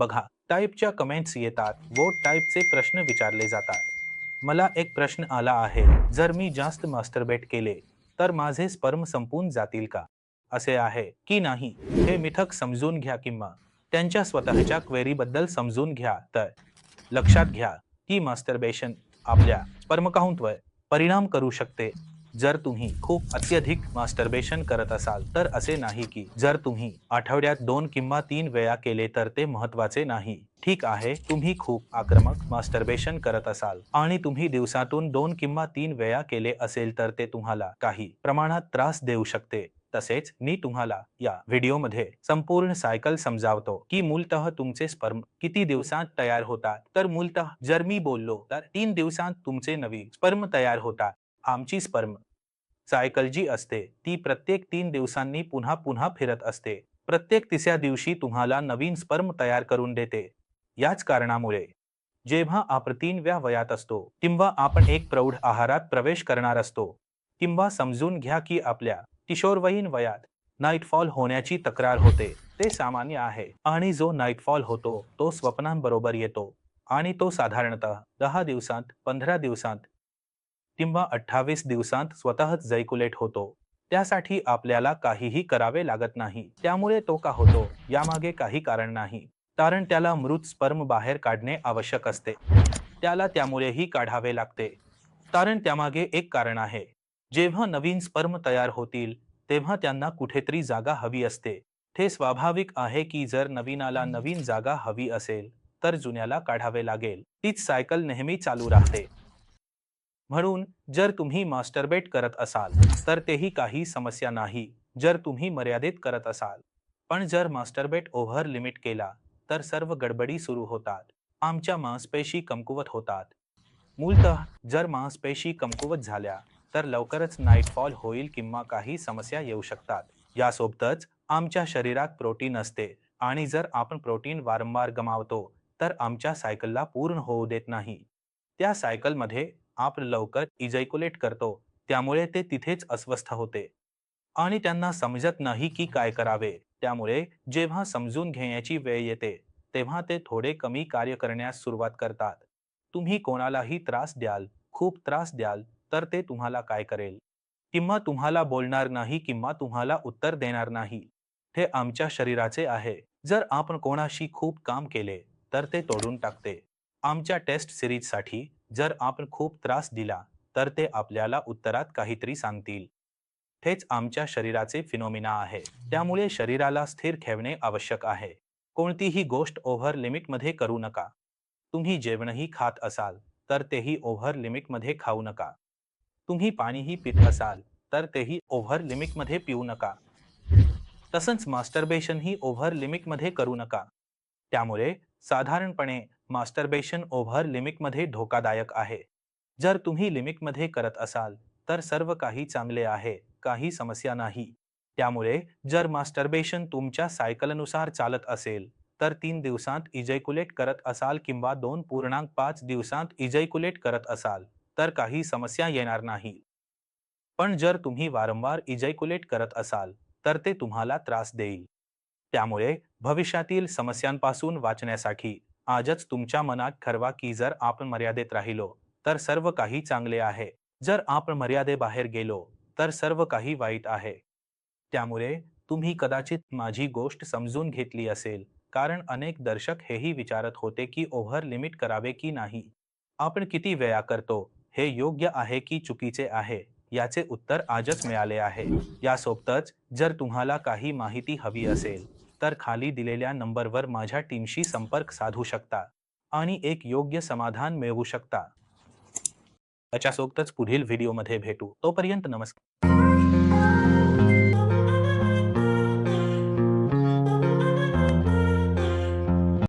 बघा टाईपच्या कमेंट्स येतात. वोट टाईपचे प्रश्न विचारले जातात. मला एक प्रश्न आला आहे. जर मी जास्त मास्टरबेट केले तर माझे स्पर्म संपून जातील का? असे आहे की नाही? हे मिथक समजून घ्या किंवा त्यांच्या स्वतःच्या क्वेरीबद्दल समजून घ्या तर. लक्षात घ्या की मास्टरबेशन आपल्या स्पर्मकाउंटवर परिणाम करू शकते. जर तुम्ही खूप अत्यधिक मास्टरबेशन करत असाल तर असे नाही की जर तुम्ही आठवड्यात दोन किंवा तीन वेळा केले तर ते महत्त्वाचे नाही. ठीक आहे तुम्ही खूप आक्रमक मास्टरबेशन करत असाल आणि तुम्ही दिवसातून दोन किंवा तीन वेळा केले असेल तर ते तुम्हाला काही प्रमाणात त्रास देऊ शकते. तसेच मी तुम्हाला या व्हिडिओमध्ये संपूर्ण सायकल समजावतो की मूलतः तुमचे स्पर्म किती दिवसांत तयार होतात. तर मूलतः जर मी बोललो तर तीन दिवसांत तुमचे नवीन स्पर्म तयार होतात. आमची स्पर्म सायकल जी असते ती प्रत्येक तीन दिवसांनी पुन्हा पुन्हा फिरत असते. प्रत्येक तिसऱ्या दिवशी तुम्हाला नवीन स्पर्म तयार करून देते. याच कारणामुळे जेव्हा आपण तीनव्या वयात असतो किंवा आपण एक प्रौढ आहारात प्रवेश करणार असतो किंवा समजून घ्या की आपल्या किशोरवयीन वयात नाईटफॉल होण्याची तक्रार होते ते सामान्य आहे. आणि जो नाईटफॉल होतो तो स्वप्नांबरोबर येतो. आणि तो साधारणतः दहा दिवसांत पंधरा दिवसांत किंवा अठ्ठावीस दिवसांत स्वतःच जैकुलेट होतो. त्यासाठी आपल्याला काहीही करावे लागत नाही. त्यामुळे तो का होतो? यामागे काही कारण नाही. कारण त्याला मृत स्पर्म बाहेर काढणे आवश्यक असते. त्याला त्यामुळेही काढावे लागते. कारण त्यामागे एक कारण आहे. जेव्हा नवीन स्पर्म तयार होतील तेव्हा त्यांना कुठेतरी जागा हवी असते. ते स्वाभाविक आहे की जर नवीनाला नवीन जागा हवी असेल तर जुन्याला काढावे लागेल. तीच सायकल नेहमी चालू राहते. म्हणून जर तुम्ही मास्टरबेट करत असाल तर तेही काही समस्या नाही. जर तुम्ही मर्यादित करत असाल पण जर मास्टरबेट ओव्हर लिमिट केला तर सर्व गडबडी सुरू होतात. आमच्या मांसपेशी कमकुवत होतात. मूलतः जर मांसपेशी कमकुवत झाल्या तर लवकरच नाईटफॉल होईल किंवा काही समस्या येऊ शकतात. यासोबतच आमच्या शरीरात प्रोटीन असते आणि जर आपण प्रोटीन वारंवार गमावतो तर आमच्या सायकलला पूर्ण होऊ देत नाही. त्या सायकलमध्ये आपण लवकर इजैकुलेट करतो. त्यामुळे ते तिथेच अस्वस्थ होते. आणि त्यांना समजत नाही की काय करावे. त्यामुळे जेव्हा समजून घेण्याची वेळ येते तेव्हा ते थोडे कमी कार्य करण्यास सुरुवात करतात. तुम्ही कोणालाही त्रास द्याल खूप त्रास द्याल तर ते तुम्हाला काय करेल? किंवा तुम्हाला बोलणार नाही किंवा तुम्हाला उत्तर देणार नाही. हे आमच्या शरीराचे आहे. जर आपण कोणाशी खूप काम केले तर ते तोडून टाकते. आमच्या टेस्ट सिरीजसाठी जर आपण खूप त्रास दिला तर ते आपल्याला उत्तरात काहीतरी सांगतील. हेच आमच्या शरीराचे फिनोमिना आहे. त्यामुळे शरीराला स्थिर ठेवणे आवश्यक आहे. कोणतीही गोष्ट ओव्हर लिमिटमध्ये करू नका. तुम्ही जेवणही खात असाल तर तेही ओव्हर लिमिटमध्ये खाऊ नका. तुम्ही पाणीही पित असाल तर तेही ओव्हर लिमिटमध्ये पिऊ नका. तसंच मास्टरबेशनही ओव्हर लिमिटमध्ये करू नका. त्यामुळे साधारणपणे मास्टरबेशन ओव्हर लिमिटमध्ये धोकादायक आहे. जर तुम्ही लिमिटमध्ये करत असाल तर सर्व काही चांगले आहे काही समस्या नाही. त्यामुळे जर मास्टरबेशन तुमच्या सायकलनुसार चालत असेल तर तीन दिवसांत इजैकुलेट करत असाल किंवा दोन पूर्णांक पाच दिवसांत इजैकुलेट करत असाल तर काही समस्या येणार नाही. पण जर तुम्ही वारंवार इजैकुलेट करत असाल तर ते तुम्हाला त्रास देईल. त्यामुळे भविष्यातील समस्यांपासून वाचण्यासाठी आजच तुमच्या मनात ठरवा की जर आपण मर्यादेत राहिलो तर सर्व काही चांगले आहे. जर आपण मर्यादेबाहेर गेलो तर सर्व काही वाईट आहे. त्यामुळे तुम्ही कदाचित माझी गोष्ट समजून घेतली असेल कारण अनेक दर्शक हेही विचारत होते की ओव्हर लिमिट करावे की नाही? आपण किती वेळा करतो? हे योग्य आहे की चुकीचे आहे? याचे उत्तर आजच मिळाले आहे. यासोबतच जर तुम्हाला काही माहिती हवी असेल तर खाली दिलेल्या नंबरवर माझ्या टीमशी संपर्क साधू शकता आणि एक योग्य समाधान मिळवू शकता. त्याच्यासोबतच पुढील व्हिडिओमध्ये भेटू. तोपर्यंत नमस्कार.